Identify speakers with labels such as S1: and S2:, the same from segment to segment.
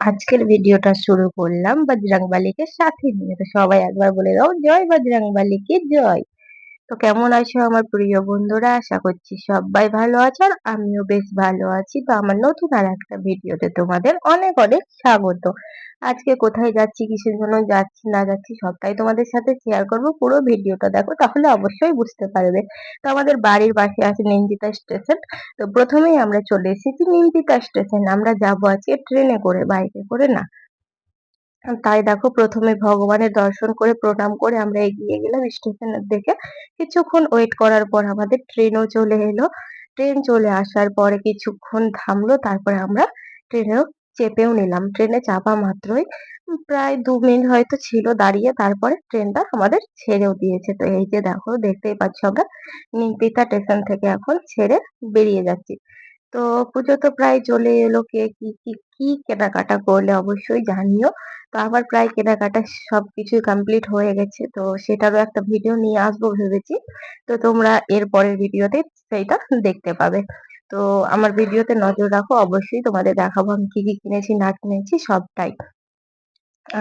S1: আজকের ভিডিওটা শুরু করলাম বজরংবলীকে সাথে নিয়ে। তো সবাই একবার বলে দাও, জয় বজরংবলীকে, জয়। তো কেমন আছো আমার প্রিয় বন্ধুরা? আশা করছি সবাই ভালো আছো আমিও বেশ ভালো আছি। তো আমার নতুন আর একটা ভিডিওতে তোমাদের অনেক অনেক স্বাগত। আজকে কোথায় যাচ্ছি, কিসের জন্য যাচ্ছি, না যাচ্ছি সবটাই তোমাদের সাথে শেয়ার করব। পুরো ভিডিওটা দেখো, তাহলে অবশ্যই বুঝতে পারবে। তো আমাদের বাড়ির পাশে আছে নিন্দিতা স্টেশন। তো প্রথমেই আমরা চলে এসেছি নিন্দিতা স্টেশন। আমরা যাব আজকে ট্রেনে করে, বাইকে করে, না? তাই দেখো প্রথমে ভগবানের দর্শন করে, প্রণাম করে আমরা এগিয়ে গেলাম স্টেশনের দিকে কিছুক্ষণ ওয়েট করার পর আমাদের ট্রেনও চলে এলো। ট্রেন চলে আসার পরে কিছুক্ষণ থামলো, তারপরে আমরা ট্রেনেও চেপেও নিলাম। ট্রেনে চাপা মাত্রই প্রায় দু মিনিট হয়তো ছিল দাঁড়িয়ে, তারপরে ট্রেনটা আমাদের ছেড়েও দিয়েছে। তো এই যে দেখো, দেখতেই পাচ্ছ আমরা নিমতিতা স্টেশন থেকে এখন ছেড়ে বেরিয়ে যাচ্ছি। তো পুজো তো প্রায় চলে এলো, কে কি কি কি কেনাকাটা করলে অবশ্যই জানিও। তো আমার প্রায় কেনাকাটা সবকিছুই কমপ্লিট হয়ে গেছে, তো সেটারও একটা ভিডিও নিয়ে আসব ভেবেছি। তো তোমরা এর পরের ভিডিওতে সেইটা দেখতে পাবে। তো আমার ভিডিওতে নজর রাখো, অবশ্যই তোমাদের দেখাবো আমি কি কি কিনেছি, না কিনেছি, সবটাই।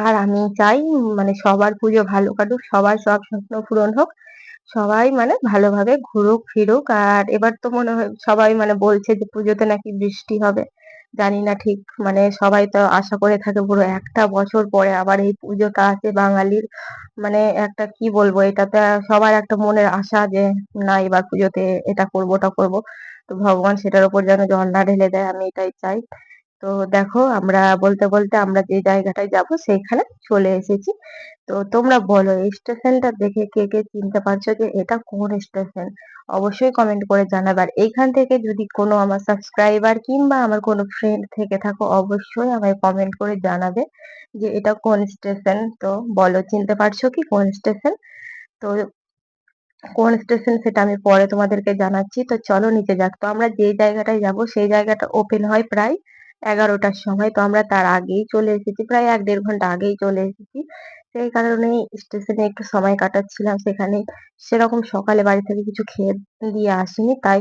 S1: আর আমি চাই মানে সবার পুজো ভালো কাটুক, সবার সব স্বপ্ন পূরণ হোক। সবাই মানে ভালোভাবে ঘুরুক, ফিরুক। আর এবার তো মনে হয় সবাই মানে বলছে যে পুজোতে নাকি বৃষ্টি হবে। জানি না ঠিক মানে সবাই তো আশা করে থাকে পুরো একটা বছর পরে আবার এই পুজোটা আছে বাঙালির। মানে একটা কি বলব, এটাতে সবার একটা মনের আশা যে না, এবার পুজোতে এটা করব, ওটা করব। তো ভগবান সেটার উপর যেন জল না ঢেলে দেয়, আমি এটাই চাই। তো দেখো, আমরা বলতে বলতে আমরা যে জায়গাটায় যাব সেইখানে চলে এসেছি। তো তোমরা বলো, এই স্টেশনটা দেখে কে কে চিনতে পারছ যে এটা কোন স্টেশন? অবশ্যই কমেন্ট করে জানাবে। আর এইখান থেকে যদি কোনো আমার সাবস্ক্রাইবার কিংবা আমার কোনো ফ্রেন্ড থেকে থাকো, অবশ্যই আমায় কমেন্ট করে জানাবে যে এটা কোন স্টেশন। তো বলো, চিনতে পারছ কি কোন স্টেশন? তো কোন স্টেশন সেটা আমি পরে তোমাদেরকে জানাচ্ছি। তো চলো নিচে যাক। তো আমরা যে জায়গাটায় যাব, সেই জায়গাটা ওপেন হয় প্রায় এগারোটার সময়। তো আমরা তার আগেই চলে এসেছি, প্রায় এক দেড় ঘণ্টা আগেই চলে এসেছি। সেই কারণেই স্টেশনে একটু সময় কাটাচ্ছিলাম। সেখানে সেরকম সকালে বাড়ি থেকে কিছু খেয়ে দিয়ে আসিনি। তাই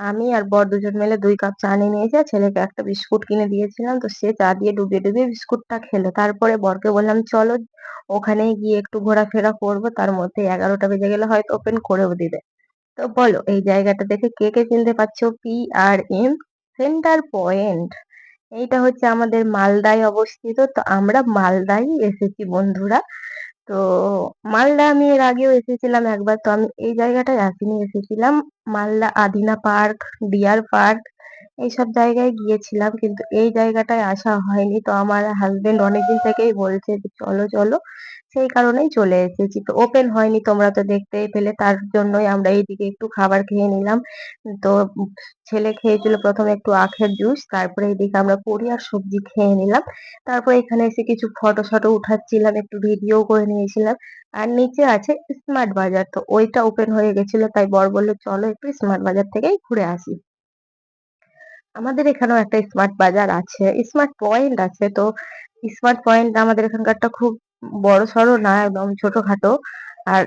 S1: আমি আর বর দুজন মিলে দুই কাপ চা নিয়ে নিয়েছি আর ছেলেকে একটা বিস্কুট কিনে দিয়েছিলাম। তো সে চা দিয়ে ডুবিয়ে ডুবিয়ে বিস্কুটটা খেলো। তারপরে বরকে বললাম, চলো ওখানে গিয়ে একটু ঘোরাফেরা করব। তার মধ্যে এগারোটা বেজে গেলে হয়তো ওপেন করেও দিবে। তো বলো, এই জায়গাটা দেখে কে কে চিনতে পারছ? P R M centre point. এইটা হচ্ছে আমাদের মালদায় অবস্থিত। তো আমরা মালদায় এসেছি বন্ধুরা। তো মালদা আমি এর আগেও এসেছিলাম একবার। তো আমি এই জায়গাটায় আসিনি, এসেছিলাম Malda Adina park, deer park এইসব জায়গায় গিয়েছিলাম। কিন্তু এই জায়গাটায় আসা হয়নি। তো আমার হাজবেন্ড অনেকদিন থেকেই বলছে যে চলো চলো। সেই কারণেই চলে এসেছি। তো ওপেন হয়নি, তোমরা তো দেখতেই পেলে, তার জন্যই আমরা এইদিকে একটু খাবার খেয়ে নিলাম। তো ছেলে খেয়েছিল প্রথমে একটু আখের জুস, তারপরে এইদিকে আমরা পুরি আর সবজি খেয়ে নিলাম। তারপরে এখানে এসে কিছু ফটো শটো উঠাচ্ছিলাম, একটু ভিডিও করে নিয়েছিলাম। আর নিচে আছে স্মার্ট বাজার, তো ওইটা ওপেন হয়ে গেছিল, তাই বর বলল, চলো একটু স্মার্ট বাজার থেকেই ঘুরে আসি। আমাদের এখানেও একটা স্মার্ট বাজার আছে স্মার্ট পয়েন্ট আছে। তো স্মার্ট পয়েন্ট আমাদের এখানকারটা খুব বড় সড়ো না, একদম ছোটখাটো। আর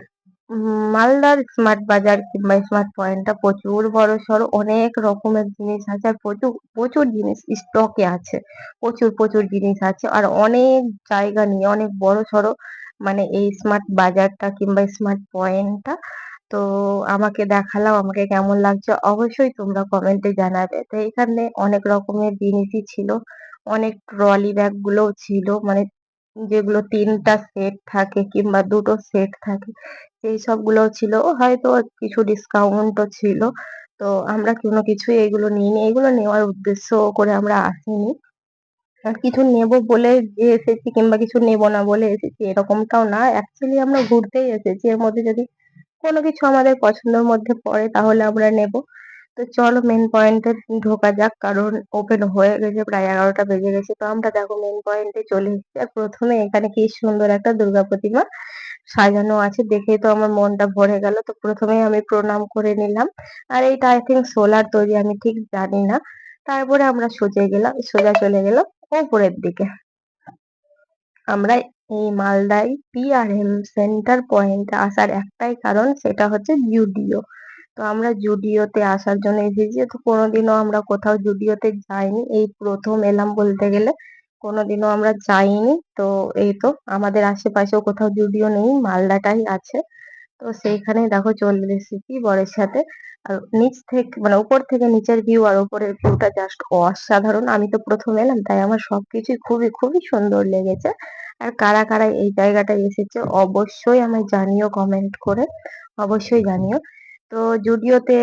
S1: মালদার স্মার্ট বাজার কিংবা স্মার্ট পয়েন্টটা প্রচুর বড় সড়ো অনেক রকমের জিনিস আছে আর প্রচুর প্রচুর জিনিস স্টকে আছে। প্রচুর প্রচুর জিনিস আছে আর অনেক জায়গা নিয়ে, অনেক বড় সড়ো মানে এই স্মার্ট বাজারটা কিংবা স্মার্ট পয়েন্টটা তো আমাকে দেখালাও আমাকে কেমন লাগছে অবশ্যই তোমরা কমেন্টে জানাবে। তো এখানে অনেক রকমের জিনিসই ছিল, অনেক ট্রলি ব্যাগ গুলোও ছিল মানে যেগুলো তিনটা সেট থাকে কিংবা দুটো সেট থাকে, সেই সবগুলো ছিল। হয়তো কিছু ডিসকাউন্টও ছিল। তো আমরা কোনো কিছু এগুলো নিইনি। এগুলো নেওয়ার উদ্দেশ্য করে আমরা আসিনি। আর কিছু নেব বলে যে এসেছি কিংবা কিছু নেব না বলে এসেছি এরকমটাও না। অ্যাকচুয়ালি আমরা ঘুরতেই এসেছি। এর মধ্যে যদি কোনো কিছু আমাদের পছন্দের মধ্যে পড়ে তাহলে আমরা নেব। তো চলো মেন পয়েন্টে ঢোকা যাক, কারণ ওপেন হয়ে গেছে, প্রায় এগারোটা বেজে গেছে। তো আমরা দেখো মেন পয়েন্টে চলে এসেছি। আর প্রথমে এখানে কি সুন্দর একটা দুর্গা প্রতিমা সাজানো আছে দেখেই তো আমার মনটা ভরে গেল। তো প্রথমেই আমি প্রণাম করে নিলাম। আর এইটা আই থিঙ্ক সোলার তৈরি, আমি ঠিক জানি না। তারপরে আমরা সোজা গেলাম, সোজা চলে গেলাম উপরের দিকে। আমরা এই মালদায় পিআরএম সেন্টার পয়েন্টে আসার একটাই কারণ, সেটা হচ্ছে জুডিও তো আমরা জুডিওতে আসার জন্য এসেছি। তো কোনোদিনও আমরা কোথাও জুডিওতে যাইনি। এই প্রথম এলাম বলতে গেলে কোনোদিনও আমরা যাইনি। তো এই তো আমাদের আশেপাশেও কোথাও জুডিও নেই, মালদাটাই আছে। তো সেইখানে দেখো চলে এসেছি বরের সাথে। আর নিচ থেকে মানে উপর থেকে নিচের ভিউ আর উপরের ভিউটা জাস্ট অসাধারণ। আমি তো প্রথম এলাম, তাই আমার সবকিছুই খুবই খুবই সুন্দর লেগেছে। আর কারা কারা এই জায়গাটায় এসেছে অবশ্যই আমায় জানিও কমেন্ট করে। অবশ্যই জানিও। তো জুডিওতে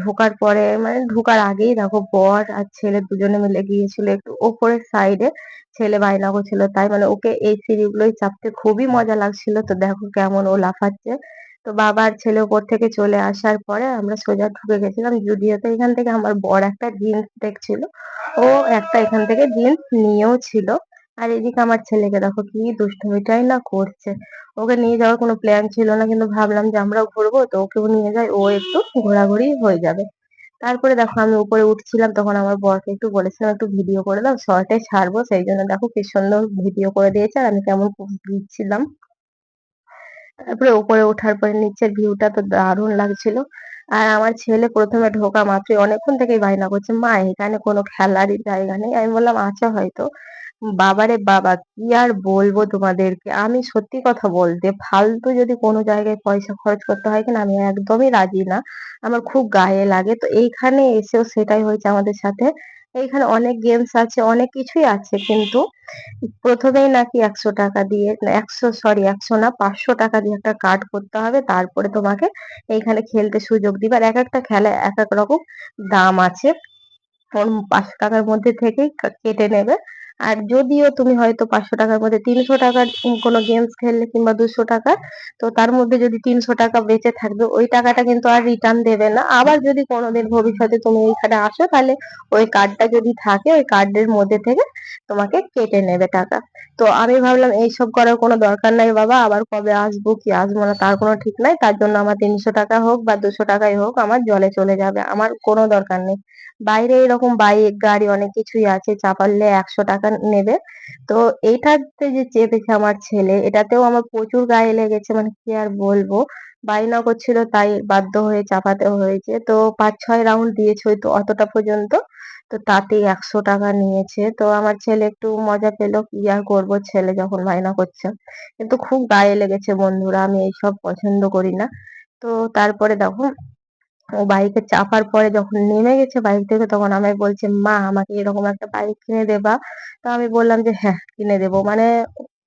S1: ঢোকার পরে মানে ঢোকার আগেই দেখো বর আর ছেলে দুজনে মিলে গিয়েছিল একটু ওপরের সাইডে ছেলে বায়না করছিল তাই মানে ওকে এই সিঁড়িগুলোই চাপতে খুবই মজা লাগছিল। তো দেখো কেমন ও লাফাচ্ছে। তো বাবা আর ছেলে উপর থেকে চলে আসার পরে আমরা সোজা ঢুকে গেছিলাম। জুডিওতে এখান থেকে আমার বর একটা জিন্স দেখছিল, ও একটা এখান থেকে জিন্স নিয়েও ছিল। আর এদিকে আমার ছেলেকে দেখো কি দুষ্টুমিটাই না করছে। ওকে নিয়ে যাওয়ার কোনো প্ল্যান ছিল না, কিন্তু ভাবলাম যে আমরাও ঘুরবো, তো ওকেও নিয়ে যাই, ও একটু ঘোরাঘুরি হয়ে যাবে। তারপরে দেখো আমি উপরে উঠছিলাম, তখন আমার বরকে একটু বলেছিলাম, একটু ভিডিও করে দাও, শর্টে ছাড়বো, সেই জন্য দেখো কি সুন্দর ভিডিও করে দিয়েছে, আর আমি কেমন দিচ্ছিলাম। তারপরে উপরে ওঠার পরে নিচের ভিউটা তো দারুণ লাগছিল। আর আমার ছেলে প্রথমে ঢোকা মাত্রই অনেকক্ষণ থেকেই বায়না করছে, মা, এখানে কোনো খেলারই জায়গা নেই। আমি বললাম আছে হয়তো। বাবারে বাবা, কি আর বলব তোমাদেরকে? আমি সত্যি কথা বলতে ফালতু যদি কোনো জায়গায় পয়সা খরচ করতে হয় কিনা, আমি একদমই রাজি না। আমার খুব গায়ে লাগে। তো এইখানে এসেও সেটাই হয়েছে আমাদের সাথে। এইখানে অনেক গেমস আছে, অনেক কিছুই আছে, কিন্তু প্রথমেই নাকি একশো টাকা দিয়ে, একশো সরি একশো না, পাঁচশো টাকা দিয়ে একটা কার্ড করতে হবে। তারপরে তোমাকে এইখানে খেলতে সুযোগ দিবে। আর এক একটা খেলায় এক এক রকম দাম আছে। পাঁচশো টাকার মধ্যে থেকেই কেটে নেবে। আর যদিও তুমি হয়তো পাঁচশো টাকার মধ্যে তিনশো টাকার কোনো গেমস খেললে কিংবা দুশো টাকার, তো তার মধ্যে যদি তিনশো টাকা বেঁচে থাকবে, ওই টাকাটা কিন্তু আর রিটার্ন দেবে না। আবার যদি কোনোদিন ভবিষ্যতে তুমি এইখানে আসো, তাহলে ওই কার্ডটা যদি থাকে, ওই কার্ডের মধ্যে থেকে তোমাকে কেটে নেবে টাকা। তো আমি ভাবলাম এইসব করার কোনো দরকার নাই বাবা, আবার কবে আসব, কি আসব না, তার কোনো ঠিক নাই। তার জন্য আমার তিনশো টাকা হোক বা দুশো টাকাই হোক, আমার জলে চলে যাবে, আমার কোনো দরকার নেই। বাইরে এরকম বাইক, গাড়ি অনেক কিছুই আছে চাপালে একশো টাকা নেবে। তো এইটাতে যে চেপেছে আমার ছেলে, এটাতেও আমার প্রচুর গায়ে লেগেছে মানে কি আর বলব? বায়না করছিল তাই বাধ্য হয়ে চাপাতে হয়েছে। তো পাঁচ ছয় রাউন্ড দিয়েছে ওই তো অতটা পর্যন্ত। তো তাতেই একশো টাকা নিয়েছে। তো আমার ছেলে একটু মজা পেল, কি আর করব ছেলে যখন বায়না করছে। কিন্তু খুব গায়ে লেগেছে বন্ধুরা, আমি এইসব পছন্দ করি না। তো তারপরে দেখো ও বাইকে চাপার পরে যখন নেমে গেছে বাইক থেকে, তখন আমায় বলছে, মা, আমাকে এরকম একটা বাইক কিনে দেবা। তো আমি বললাম যে হ্যাঁ কিনে দেবো। মানে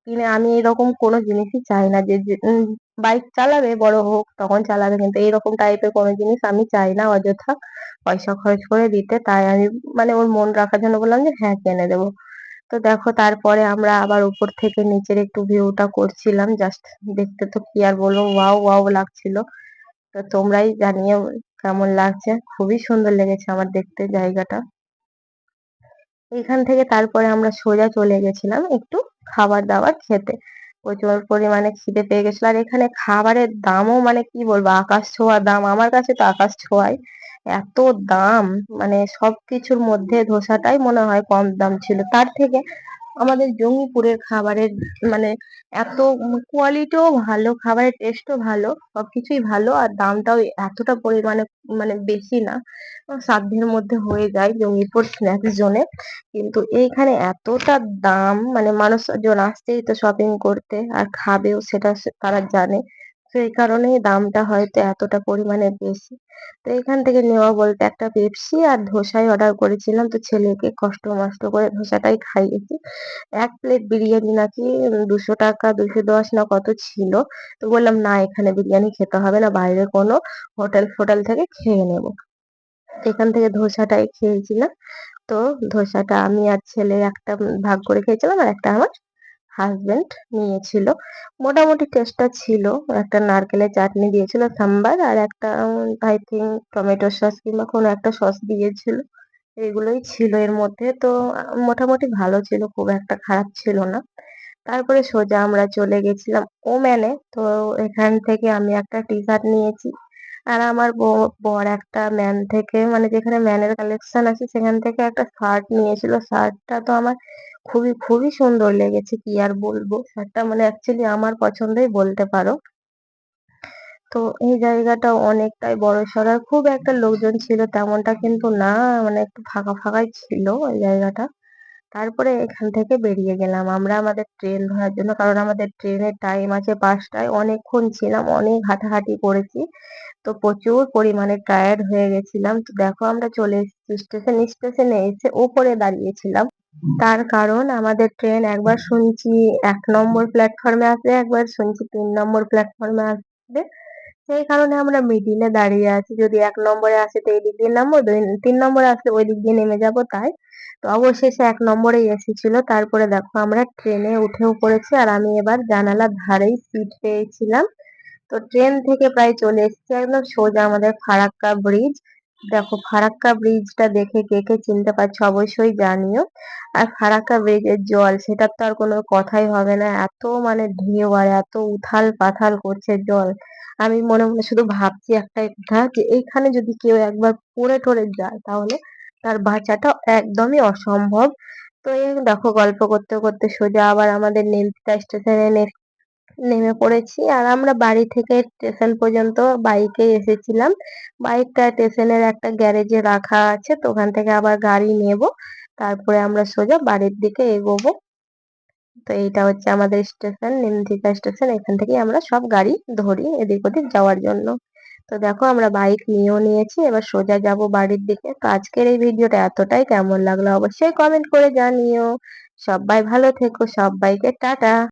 S1: কিনে, আমি এরকম কোনো জিনিসই চাই না যে বাইক চালাবে, বড় হোক, তখন চালাবে, কিন্তু এরকম টাইপের কোনো জিনিস আমি চাই না অযথা পয়সা খরচ করে দিতে। তাই আমি মানে ওর মন রাখার জন্য বললাম যে হ্যাঁ কিনে দেবো। তো দেখো, তারপরে আমরা আবার উপর থেকে নিচের একটু ভিউটা করছিলাম জাস্ট দেখতে তো কি আর বলব ওয়াও ওয়াও লাগছিল। তো তোমরাই জানিও কেমন লাগছে? খুবই সুন্দর লেগেছে আমার দেখতে জায়গাটা। এখান থেকে তারপরে আমরা সোজা চলে গেছিলাম একটু খাবার দাবার খেতে। প্রচুর পরিমাণে খিদে পেয়ে গেছিল। আর এখানে খাবারের দামও মানে কি বলব, আকাশ ছোঁয়া দাম। আমার কাছে তো আকাশ ছোঁয়াই। এত দাম মানে সবকিছুর মধ্যে ধোসাটাই মনে হয় কম দাম ছিল। তার থেকে আমাদের জঙ্গিপুরের খাবারের মানে এত কোয়ালিটিও ভালো, খাবারের টেস্টও ভালো, সবকিছুই ভালো আর দামটাও এতটা পরিমাণে মানে বেশি না। সাধ্যের মধ্যে হয়ে যায় জঙ্গিপুর স্ন্যাক্স জোনে কিন্তু এইখানে এতটা দাম মানে মানুষজন আসছেই তো শপিং করতে আর খাবেও সেটা তারা জানে। সেই কারণেই দামটা হয়তো এতটা পরিমাণে বেশি। তো এখান থেকে নেওয়া বলতে একটা পেপসি আর ধোসাই অর্ডার করেছিলাম, তো ছেলেকে কষ্ট মষ্ট করে ধোসাটাই খাইয়েছি। এক প্লেট বিরিয়ানি নাকি দুশো টাকা, দুশো দশ না কত ছিল? তো বললাম, না, এখানে বিরিয়ানি খেতে হবে না, বাইরে কোনো হোটেল ফোটেল থেকে খেয়ে নেব। এখান থেকে ধোসাটাই খেয়েছিলাম। তো ধোসাটা আমি আর ছেলে একটা ভাগ করে খেয়েছিলাম আর একটা আমার হাজবেন্ড নিয়েছিল মোটামুটি টেস্টটা ছিল। একটা নারকেলের চাটনি দিয়েছিল, সাম্বার, আর একটা আই থিঙ্ক টমেটো সস কিংবা কোনো একটা সস দিয়েছিল। এগুলোই ছিল এর মধ্যে। তো, মোটামুটি ভালো ছিল, খুব একটা খারাপ ছিল না। তারপরে সোজা আমরা চলে গেছিলাম ওম্যানে। তো এখান থেকে আমি একটা টি শার্ট নিয়েছি। আর আমার বর একটা ম্যান থেকে মানে যেখানে ম্যানের কালেকশন আছে, সেখান থেকে একটা শার্ট নিয়েছিল। শার্টটা তো আমার খুবই খুবই সুন্দর লেগেছে, কি আর বলব? শার্টটা মানে অ্যাকচুয়ালি আমার পছন্দই বলতে পারো। তো এই জায়গাটা অনেকটাই বড়সড় আর খুব একটা লোকজন ছিল তেমনটা কিন্তু না মানে একটু ফাঁকা ফাঁকাই ছিল ওই জায়গাটা। তারপরে এখান থেকে বেরিয়ে গেলাম। আমরা আমাদের ট্রেন ধরার জন্য, কারণ আমাদের ট্রেনের টাইম আছে পাঁচটায়। অনেকক্ষণ ছিলাম, অনেক হাঁটাহাঁটি করেছি। তো প্রচুর পরিমাণে টায়ার্ড হয়ে গেছিলাম। তো দেখো আমরা চলে এসেছি স্টেশন স্টেশনে এসে ওপরে দাঁড়িয়েছিলাম। তার কারণ আমাদের ট্রেন একবার শুনছি এক নম্বর প্ল্যাটফর্মে আসবে, একবার শুনছি তিন নম্বর প্ল্যাটফর্মে আসবে। সেই কারণে আমরা মিডিলে দাঁড়িয়ে আছি। যদি এক নম্বরে আসে তো এই দিক দিয়ে নামবো তিন নম্বরে আসলে ওই দিক দিয়ে নেমে যাব তাই। তো অবশেষে এক নম্বরেই এসেছিল। তারপরে দেখো আমরা ট্রেনে উঠেও পড়েছি আর আমি এবার জানালার ধারেই সিট পেয়েছিলাম। তো ট্রেন থেকে প্রায় চলে এসেছি একদম সোজা আমাদের ফারাক্কা ব্রিজ দেখো ফারাক্কা ব্রিজটা দেখে কে কে চিনতে পারছ অবশ্যই জানিও। আর ফারাক্কা ব্রিজের জল সেটার তো আর কোনো কথাই হবে না। এত মানে ঢেউ আর এত উথাল পাথাল করছে জল। আমি মনে মনে শুধু ভাবছি একটাই কথা যে এইখানে যদি কেউ একবার পড়ে টরে যায় তাহলে তার বাঁচাটা একদমই অসম্ভব। তো এই দেখো গল্প করতে করতে সোজা আবার আমাদের নীলপিতা স্টেশনে নেমে পড়েছি আর আমরা বাড়ি থেকে স্টেশন পর্যন্ত বাইকে এসেছিলাম। বাইকটা স্টেশনের একটা গ্যারেজে রাখা আছে, তো ওখান থেকে আবার গাড়ি নেব। তারপরে আমরা সোজা বাড়ির দিকে এগোবো। তো এইটা হচ্ছে আমাদের স্টেশন নিমতিতা স্টেশন। এখান থেকেই আমরা সব গাড়ি ধরি এদিক ওদিক যাওয়ার জন্য। তো দেখো আমরা বাইক নিয়েও নিয়েছি, এবার সোজা যাব বাড়ির দিকে। তো আজকের এই ভিডিওটা এতটাই। কেমন লাগল অবশ্যই কমেন্ট করে জানিও। সবাই ভালো থেকো, সবাইকে টাটা।